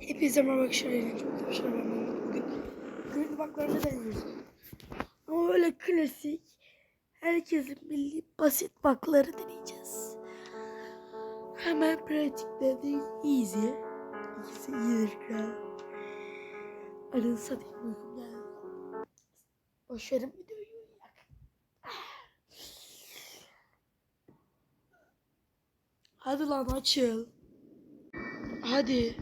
Hepinize merhaba arkadaşlar. Bir şeyler ben bugün. Gönül baklarını deniyoruz. Ama öyle klasik. Herkesin bildiği basit bakları deneyeceğiz. Hemen pratikte değil. Easy. Easy iyidir kral. Arın satayım uykum geldi. Boşverin videoyu. Hadi lan açıl. Hadi.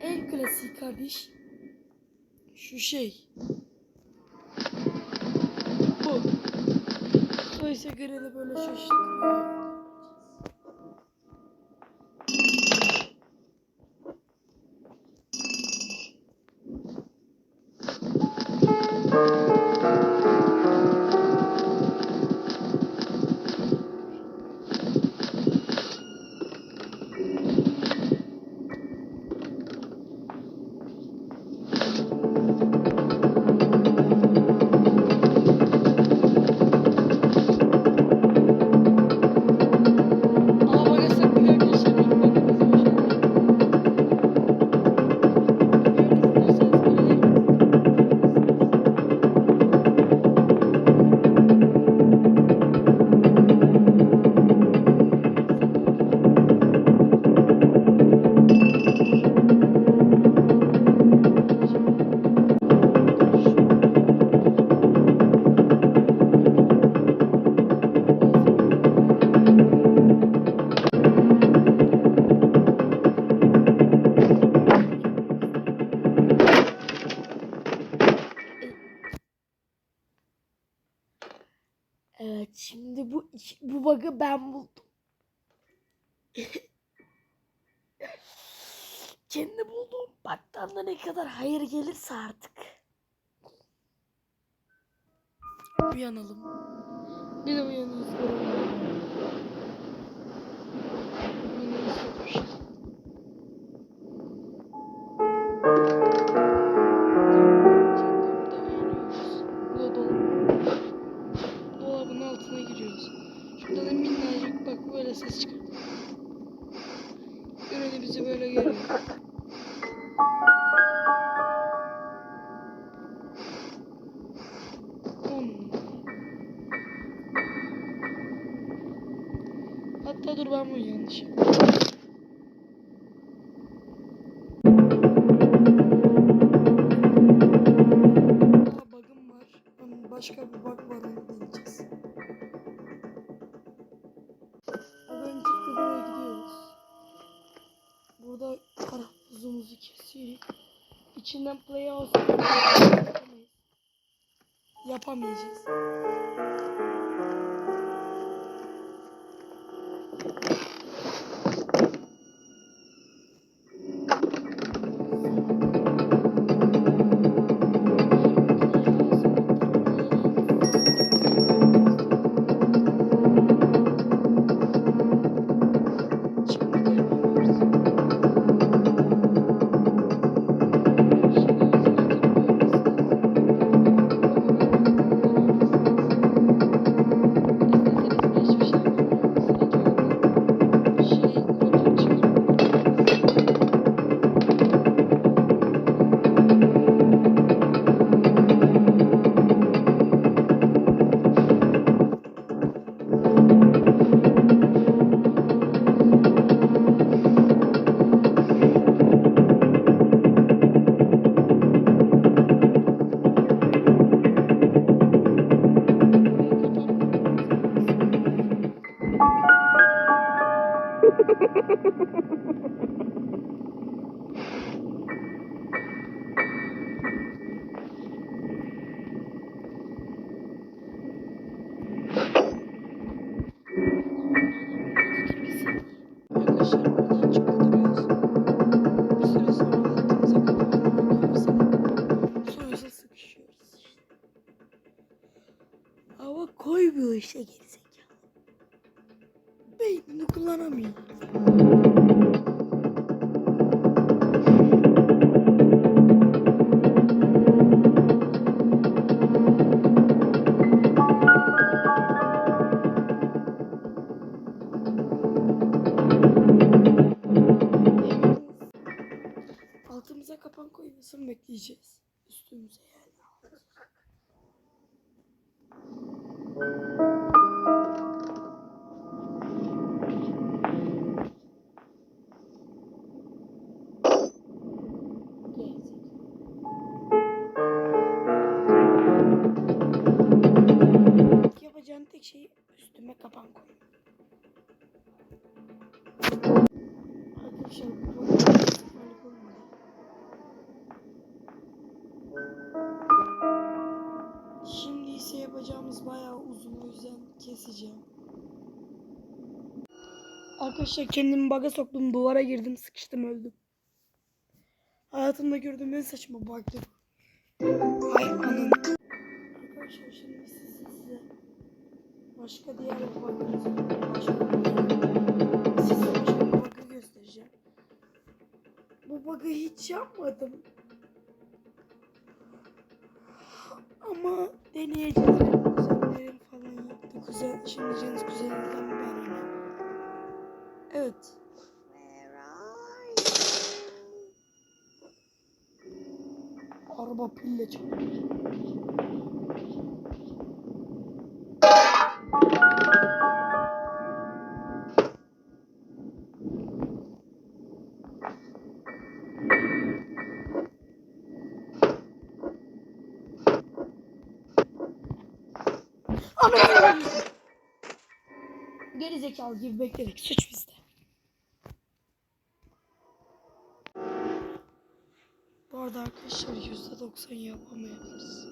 En kardeş. Şu şey. Bu. Dolayısıyla görene böyle şaşırtıyor. Aa Kendi bulduğum bug'dan da ne kadar hayır gelirse artık. Uyanalım. Bir de. Uyanırız Hatta dur ben bunu yanlış başka bir bug var onu deneyeceğiz. Öncelikle buraya gidiyoruz. Burada karpuzumuzu kesiyoruz. İçinden play olsa yapamayız. Yapamayacağız. Keseceğim. Arkadaşlar kendimi baga soktum duvara girdim sıkıştım öldüm. Hayatımda gördüğüm en saçma bug'dı bu. Hay anın. Arkadaşlar şimdi size, size başka diğer bir bug başka bir size başka bug'ı göstereceğim. Bu bug'ı hiç yapmadım. Ama deneyeceğiz. Kuzenlerim falan yaptı. Kuzen, şimdi Ceniz kuzenimden ben ona. Evet. Araba pille çalıyor. Geri zekalı gibi bekledik. Suç bizde. Bu arada arkadaşlar %90 yapamayabiliriz.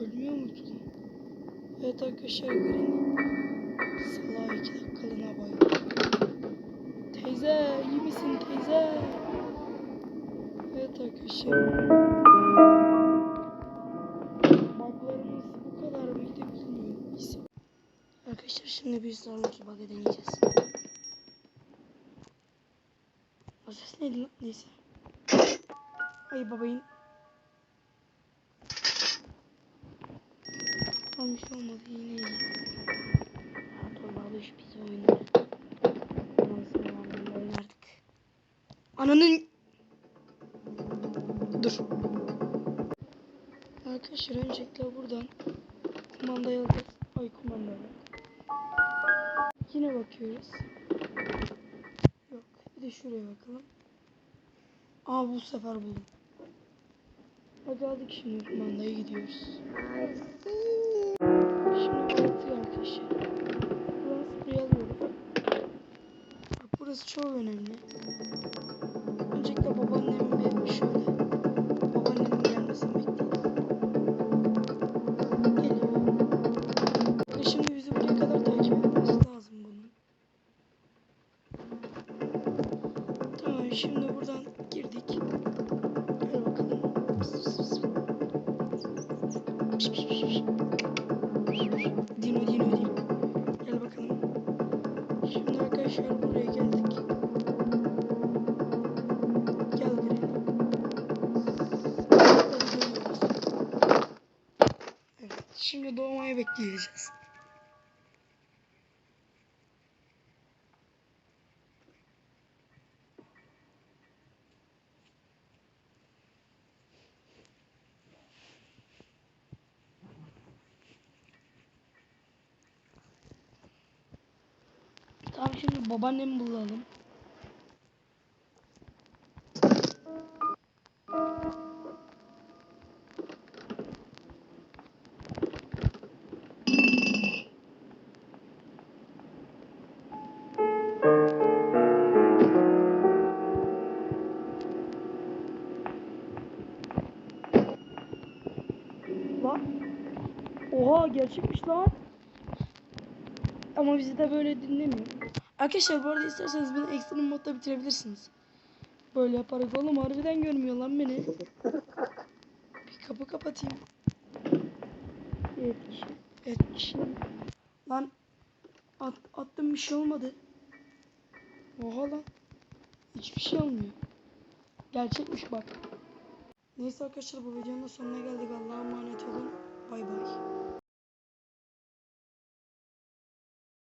Ölmüyor muydu lan? Evet arkadaşlar Green salağa iki dakikalığına bayıldı. Teyze iyi misin teyze? Evet arkadaşlar. Buglarımız bu kadar mıydı bilmiyorum. Neyse. Arkadaşlar şimdi bir sonraki bug'ı deneyeceğiz. O ses neydi lan? Neyse. Ay babayın. Tam bir şey olmadı yine iyi. Torba alış bizi oynar. Ondan sonra ben oynardık. Ananın... Dur. Arkadaşlar öncelikle buradan kumandayı alacağız. Ay kumandayı. Yine bakıyoruz. Yok. Bir de şuraya bakalım. Aa bu sefer buldum. Hadi aldık şimdi kumandaya gidiyoruz. Burası çok önemli. Öncelikle babaannemin bir şöyle. Babaannemin gelmesini bekleyin. Geliyor. Bakın şimdi bizi buraya kadar takip etmesi lazım bunun. Tamam şimdi buradan şimdi doğmayı bekleyeceğiz. şimdi babaannemi bulalım. Gerçekmiş lan. Ama bizi de böyle dinlemiyor. Arkadaşlar bu arada isterseniz beni ekstrem modda bitirebilirsiniz. Böyle yaparak oğlum harbiden görmüyor lan beni. Bir kapı kapatayım. Evet kişi. Evet kişi. Lan at, attım bir şey olmadı. Oha lan. Hiçbir şey olmuyor. Gerçekmiş bak. Neyse arkadaşlar bu videonun sonuna geldik. Allah'a emanet